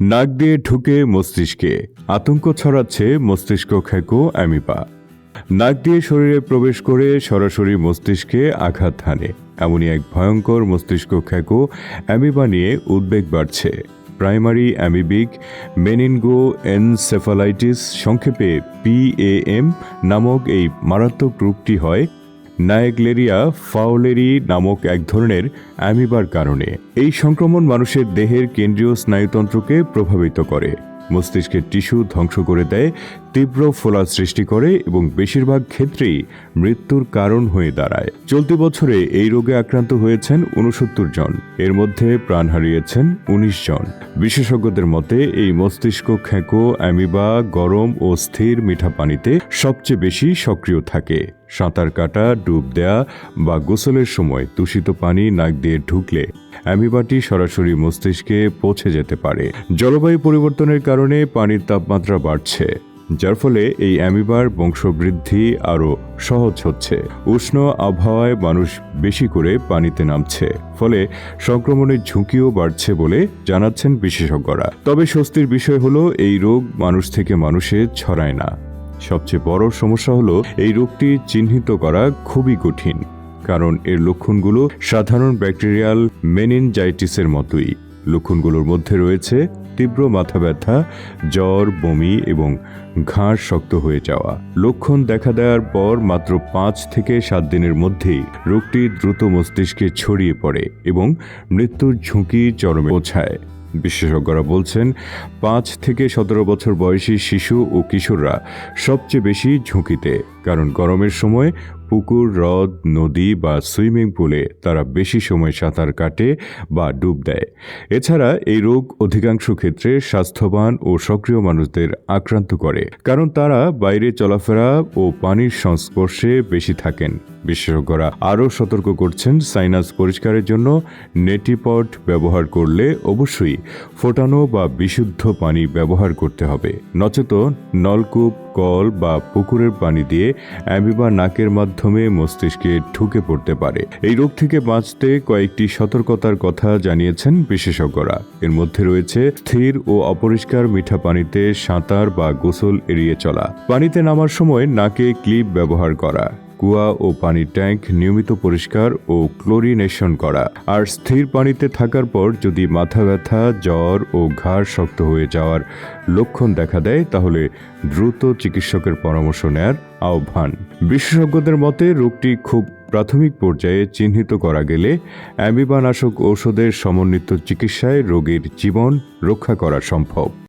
নাক দিয়ে ঢুকে মস্তিষ্কে। আতঙ্ক ছড়াচ্ছে মস্তিষ্ক খেকো অ্যামিবা নাক দিয়ে শরীরে প্রবেশ করে সরাসরি মস্তিষ্কে আঘাত হানে। এমনই এক ভয়ঙ্কর মস্তিষ্ক খেকো অ্যামিবা নিয়ে উদ্বেগ বাড়ছে। প্রাইমারি অ্যামিবিক মেনিনগো এনসেফালাইটিস সংক্ষেপে পিএএম নামক এই মারাত্মক রূপটি হয় নায়েগলেরিয়া ফাউলেরি নামক এক ধরনের অ্যামিবার কারণে। এই সংক্রমণ মানুষের দেহের কেন্দ্রীয় স্নায়ুতন্ত্রকে প্রভাবিত করে। মস্তিষ্কের টিস্যু ধ্বংস করে দেয় তীব্র ফোলা সৃষ্টি করে এবং বেশিরভাগ ক্ষেত্রেই মৃত্যুর কারণ হয়ে দাঁড়ায়। চলতি বছরে এই রোগে আক্রান্ত হয়েছেন উনসত্তর জন। এর মধ্যে প্রাণ হারিয়েছেন উনিশ জন। বিশেষজ্ঞদের মতে, এই মস্তিষ্ক খেঁকো, অ্যামিবা, গরম ও স্থির মিঠা পানিতে সবচেয়ে বেশি সক্রিয় থাকে। সাঁতার কাটা, ডুব দেয়া বা গোসলের সময় দূষিত পানি নাক দিয়ে ঢুকলে অ্যামিবাটি সরাসরি মস্তিষ্কে পৌঁছে যেতে পারে। জলবায়ু পরিবর্তনের কারণে পানির তাপমাত্রা বাড়ছে। যার ফলে এই অ্যামিবার বংশবৃদ্ধি আরও সহজ হচ্ছে। উষ্ণ আবহাওয়ায় মানুষ বেশি করে পানিতে নামছে, ফলে সংক্রমণের ঝুঁকিও বাড়ছে বলে জানাচ্ছেন বিশেষজ্ঞরা। তবে স্বস্তির বিষয় হলো, এই রোগ মানুষ থেকে মানুষে ছড়ায় না। সবচেয়ে বড় সমস্যা হলো, এই রোগটি চিহ্নিত করা খুবই কঠিন, কারণ এর লক্ষণগুলো সাধারণ ব্যাকটেরিয়াল মেনিনজাইটিসের মতোই। লক্ষণগুলোর মধ্যে রয়েছে তীব্র মাথা ব্যথা জ্বর, বমি এবং ঘাড় শক্ত হয়ে যাওয়া। লক্ষণ দেখা দেওয়ার পর মাত্র পাঁচ থেকে সাত দিনের মধ্যেই রোগটি দ্রুত মস্তিষ্কে ছড়িয়ে পড়ে এবং মৃত্যুর ঝুঁকি চরমে পৌঁছায় বিশেষজ্ঞরা বলছেন, পাঁচ থেকে সতেরো বছর বয়সী শিশু ও কিশোররা সবচেয়ে বেশি ঝুঁকিতে, কারণ গরমের সময় পুকুর, হ্রদ, নদী বা সুইমিং পুলে তারা বেশি সময় সাঁতার কাটে বা ডুব দেয়। এছাড়া এই রোগ অধিকাংশ ক্ষেত্রে স্বাস্থ্যবান ও সক্রিয় মানুষদের আক্রান্ত করে, কারণ তারা বাইরে চলাফেরা ও পানির সংস্পর্শে বেশি থাকেন। বিশেষজ্ঞরা আরও সতর্ক করছেন সাইনাস পরিষ্কারের জন্য নেটিপট ব্যবহার করলে অবশ্যই ফোটানো বা বিশুদ্ধ পানি ব্যবহার করতে হবে। নচেত নলকূপ, কল বা পুকুরের পানি দিয়ে অ্যামিবা নাকের মাধ্যমে মস্তিষ্কে ঢুকে পড়তে পারে। এই রোগ থেকে বাঁচতে কয়েকটি সতর্কতার কথা জানিয়েছেন বিশেষজ্ঞরা। এর মধ্যে রয়েছে স্থির ও অপরিষ্কার মিঠা পানিতে সাঁতার বা গোসল এড়িয়ে চলা। পানিতে নামার সময় নাকে ক্লিপ ব্যবহার করা। কুয়া ও পানির ট্যাঙ্ক নিয়মিত পরিষ্কার ও ক্লোরিনেশন করা। আর স্থির পানিতে থাকার পর যদি মাথা ব্যথা, জ্বর ও ঘাড় শক্ত হয়ে যাওয়ার লক্ষণ দেখা দেয়, তাহলে দ্রুত চিকিৎসকের পরামর্শ নেয়ার আহ্বান। বিশেষজ্ঞদের মতে, রোগটি খুব প্রাথমিক পর্যায়ে চিহ্নিত করা গেলে অ্যামিবানাশক ঔষধের সমন্বিত চিকিৎসায় রোগীর জীবন রক্ষা করা সম্ভব।